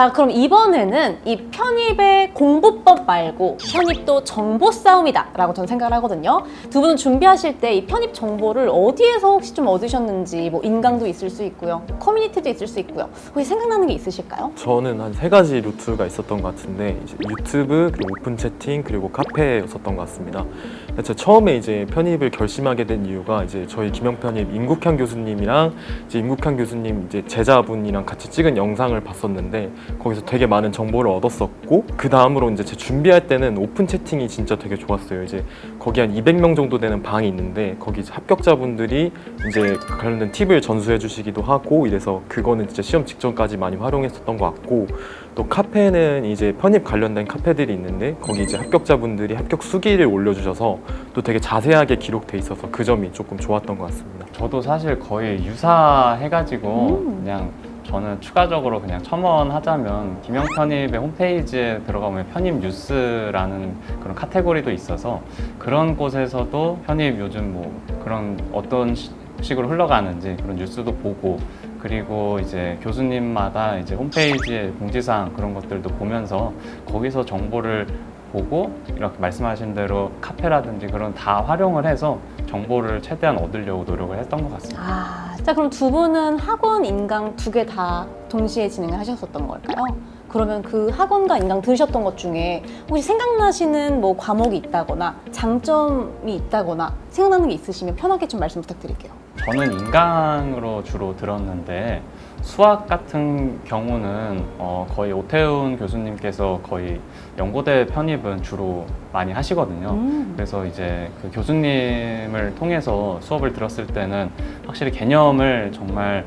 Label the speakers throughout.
Speaker 1: 자, 그럼 이번에는 이 편입의 공부법 말고 편입도 정보 싸움이다 라고 저는 생각을 하거든요. 두 분은 준비하실 때 이 편입 정보를 어디에서 혹시 좀 얻으셨는지 뭐 인강도 있을 수 있고요. 커뮤니티도 있을 수 있고요. 혹시 생각나는 게 있으실까요?
Speaker 2: 저는 한 세 가지 루트가 있었던 것 같은데 이제 유튜브 그리고 오픈 채팅 그리고 카페였었던 것 같습니다. 제가 처음에 이제 편입을 결심하게 된 이유가 이제 저희 김영 편입 임국향 교수님이랑 이제 임국향 교수님 이제 제자분이랑 같이 찍은 영상을 봤었는데 거기서 되게 많은 정보를 얻었었고 그 다음으로 이제 제 준비할 때는 오픈 채팅이 진짜 되게 좋았어요. 이제 거기 한 200명 정도 되는 방이 있는데 거기 합격자분들이 이제 관련된 팁을 전수해 주시기도 하고 이래서 그거는 진짜 시험 직전까지 많이 활용했었던 것 같고 또 카페는 이제 편입 관련된 카페들이 있는데 거기 이제 합격자분들이 합격 수기를 올려주셔서 또 되게 자세하게 기록돼 있어서 그 점이 조금 좋았던 것 같습니다.
Speaker 3: 저도 사실 거의 유사해가지고
Speaker 1: 음.
Speaker 3: 그냥 저는 추가적으로 그냥 첨언하자면 김영 편입의 홈페이지에 들어가면 편입 뉴스라는 그런 카테고리도 있어서 그런 곳에서도 편입 요즘 뭐 그런 어떤 시- 식으로 흘러가는지 그런 뉴스도 보고 그리고 이제 교수님마다 이제 홈페이지에 공지사항 그런 것들도 보면서 거기서 정보를 보고 이렇게 말씀하신 대로 카페라든지 그런 다 활용을 해서 정보를 최대한 얻으려고 노력을 했던 것 같습니다.
Speaker 1: 아, 자 그럼 두 분은 학원 인강 두 개 다 동시에 진행을 하셨었던 걸까요? 그러면 그 학원과 인강 들으셨던 것 중에 혹시 생각나시는 뭐 과목이 있다거나 장점이 있다거나 생각나는 게 있으시면 편하게 좀 말씀 부탁드릴게요.
Speaker 3: 저는 인강으로 주로 들었는데 수학 같은 경우는 어, 거의 오태훈 교수님께서 거의 연고대 편입은 주로 많이 하시거든요.
Speaker 1: 음.
Speaker 3: 그래서 이제 그 교수님을 통해서 수업을 들었을 때는 확실히 개념을 정말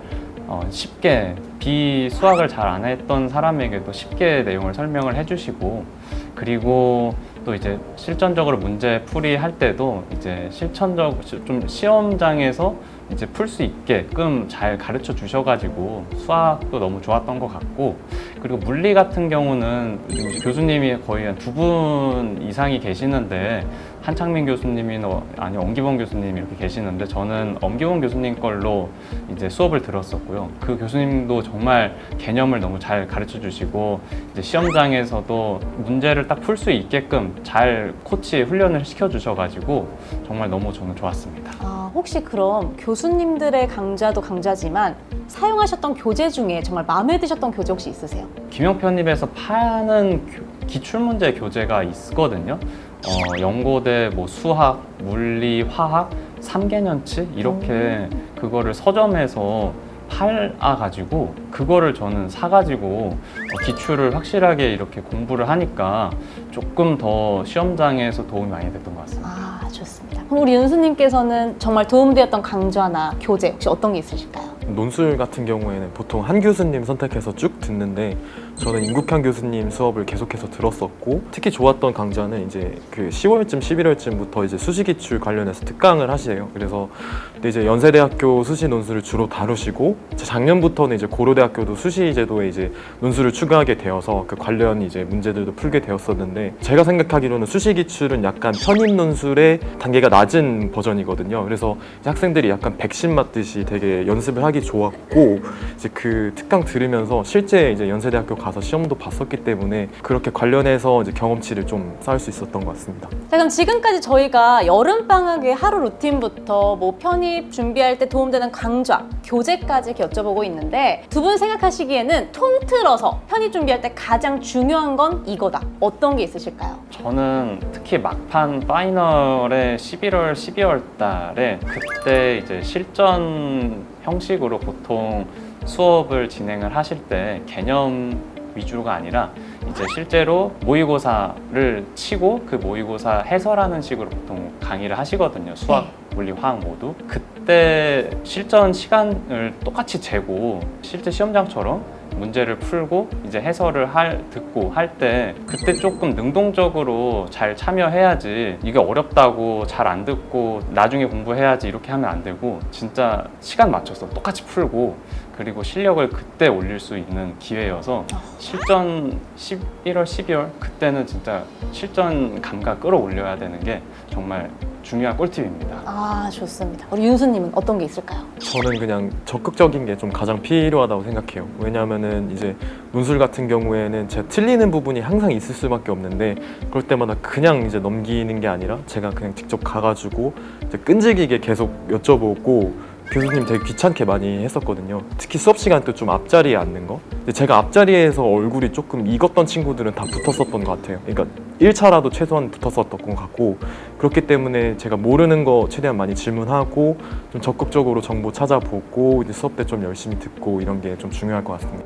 Speaker 3: 어, 쉽게 비 수학을 잘 안 했던 사람에게도 쉽게 내용을 설명을 해주시고 그리고 또 이제 실전적으로 문제 풀이 할 때도 이제 실천적 좀 시험장에서 이제 풀 수 있게끔 잘 가르쳐 주셔가지고 수학도 너무 좋았던 것 같고 그리고 물리 같은 경우는 교수님이 거의 한 두 분 이상이 계시는데 한창민 교수님이나 아니 엄기범 교수님 이렇게 계시는데 저는 엄기범 교수님 걸로 이제 수업을 들었었고요. 그 교수님도 정말 개념을 너무 잘 가르쳐 주시고 이제 시험장에서도 문제를 딱 풀 수 있게끔 잘 코치 훈련을 시켜 주셔가지고 정말 너무 저는 좋았습니다.
Speaker 1: 아, 혹시 그럼 교수 님들의 강좌도 강좌지만 사용하셨던 교재 중에 정말 마음에 드셨던 교재 혹시 있으세요?
Speaker 3: 김영 편입에서 파는 교- 기출문제 교재가 있거든요. 어, 연고대 뭐 수학, 물리, 화학, 삼개년치 이렇게 그거를 서점에서 팔아 가지고 그거를 저는 사 가지고 어, 기출을 확실하게 이렇게 공부를 하니까 조금 더 시험장에서 도움이 많이 됐던 것 같습니다.
Speaker 1: 아. 그럼 우리 윤수님께서는 정말 도움되었던 강좌나 교재 혹시 어떤 게 있으실까요?
Speaker 2: 논술 같은 경우에는 보통 한 교수님 선택해서 쭉 듣는데 저는 임국향 교수님 수업을 계속해서 들었었고 특히 좋았던 강좌는 이제 그 10월쯤 11월쯤부터 이제 수시 기출 관련해서 특강을 하시래요. 그래서 이제 연세대학교 수시 논술을 주로 다루시고 작년부터는 이제 고려대학교도 수시 제도에 이제 논술을 추가하게 되어서 그 관련 이제 문제들도 풀게 되었었는데 제가 생각하기로는 수시 기출은 약간 편입 논술의 단계가 낮은 버전이거든요. 그래서 학생들이 약간 백신 맞듯이 되게 연습을 하기 좋았고 이제 그 특강 들으면서 실제 이제 연세대학교 가서 시험도 봤었기 때문에 그렇게 관련해서 이제 경험치를 좀 쌓을 수 있었던 것 같습니다.
Speaker 1: 자, 그럼 지금까지 저희가 여름 방학의 하루 루틴부터 뭐 편입 준비할 때 도움되는 강좌, 교재까지 이렇게 여쭤보고 있는데 두 분 생각하시기에는 통틀어서 편입 준비할 때 가장 중요한 건 이거다. 어떤 게 있으실까요?
Speaker 3: 저는 특히 막판 파이널에 11월, 12월 달에 그때 이제 실전 형식으로 보통 수업을 진행을 하실 때 개념 위주가 아니라 이제 실제로 모의고사를 치고 그 모의고사 해설하는 식으로 보통 강의를 하시거든요. 수학, 물리, 화학 모두. 그때 실전 시간을 똑같이 재고 실제 시험장처럼 문제를 풀고 이제 해설을 할 듣고 할 때 그때 조금 능동적으로 잘 참여해야지 이게 어렵다고 잘 안 듣고 나중에 공부해야지 이렇게 하면 안 되고 진짜 시간 맞춰서 똑같이 풀고 그리고 실력을 그때 올릴 수 있는 기회여서 실전 11월, 12월 그때는 진짜 실전 감각 끌어올려야 되는 게 정말 중요한 꿀팁입니다.
Speaker 1: 아 좋습니다. 우리 윤수님은 어떤 게 있을까요?
Speaker 2: 저는 그냥 적극적인 게 좀 가장 필요하다고 생각해요. 왜냐하면은 이제 논술 같은 경우에는 제가 틀리는 부분이 항상 있을 수밖에 없는데 그럴 때마다 그냥 이제 넘기는 게 아니라 제가 그냥 직접 가가지고 이제 끈질기게 계속 여쭤보고 교수님 되게 귀찮게 많이 했었거든요. 특히 수업 시간 때 좀 앞자리에 앉는 거. 근데 제가 앞자리에서 얼굴이 조금 익었던 친구들은 다 붙었었던 것 같아요. 그러니까 1차라도 최소한 붙었었던 것 같고 그렇기 때문에 제가 모르는 거 최대한 많이 질문하고 좀 적극적으로 정보 찾아보고 이제 수업 때 좀 열심히 듣고 이런 게 좀 중요할 것 같습니다.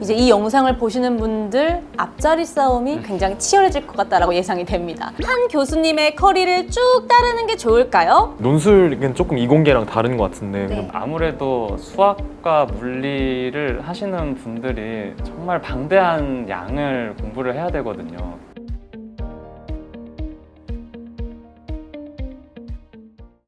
Speaker 1: 이제 이 영상을 보시는 분들 앞자리 싸움이 굉장히 치열해질 것 같다라고 예상이 됩니다. 한 교수님의 커리를 쭉 따르는 게 좋을까요?
Speaker 2: 논술은 조금 이공계랑 다른 것 같은데
Speaker 1: 네.
Speaker 3: 아무래도 수학과 물리를 하시는 분들이 정말 방대한 양을 공부를 해야 되거든요.